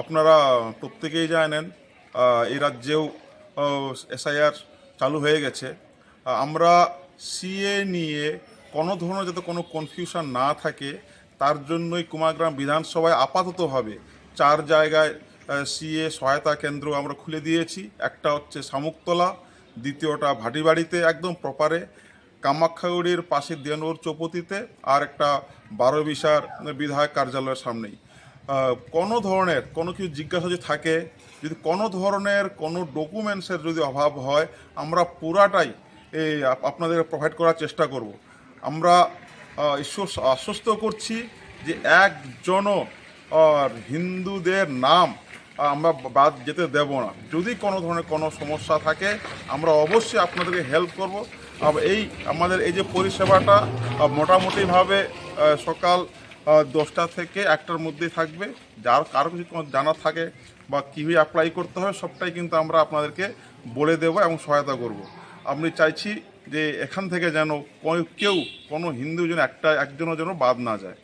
আপনারা প্রত্যেকেই জানেন এই রাজ্যেও এসআইআর চালু হয়ে গেছে। আমরা সিএ নিয়ে কোনো ধরনের যাতে কোনো কনফিউশন না থাকে, তার জন্যই কুমারগ্রাম বিধানসভায় আপাততভাবে চার জায়গায় সিএ সহায়তা কেন্দ্র আমরা খুলে দিয়েছি। একটা হচ্ছে শামুকতলা, দ্বিতীয়টা ভাটিবাড়িতে একদম প্রপারে কামাখ্যাগুড়ির পাশে দেনৌর চৌপতিতে, আর একটা বারোবিশার বিধায়ক কার্যালয়ের সামনেই। কোনো ধরনের কোনো কিছু জিজ্ঞাসা যদি থাকে, যদি কোনো ধরনের কোনো ডকুমেন্টসের যদি অভাব হয়, আমরা পুরাটাই আপনাদের প্রোভাইড করার চেষ্টা করব। আমরা আশ্বস্ত করছি যে একজনও হিন্দুদের নাম আমরা বাদ যেতে দেব না। যদি কোনো ধরনের কোনো সমস্যা থাকে, আমরা অবশ্যই আপনাদেরকে হেল্প করব। এই আমাদের এই যে পরিষেবাটা মোটামুটিভাবে সকাল দশটা থেকে একটার মধ্যেই থাকবে। যার কারও কিছু জানা থাকে বা কীভাবে অ্যাপ্লাই করতে হবে, সবটাই কিন্তু আমরা আপনাদেরকে বলে দেবো এবং সহায়তা করব। আমি চাইছি যে এখান থেকে যেন কেউ কোনো হিন্দু যেন একটা একজনও যেন বাদ না যায়।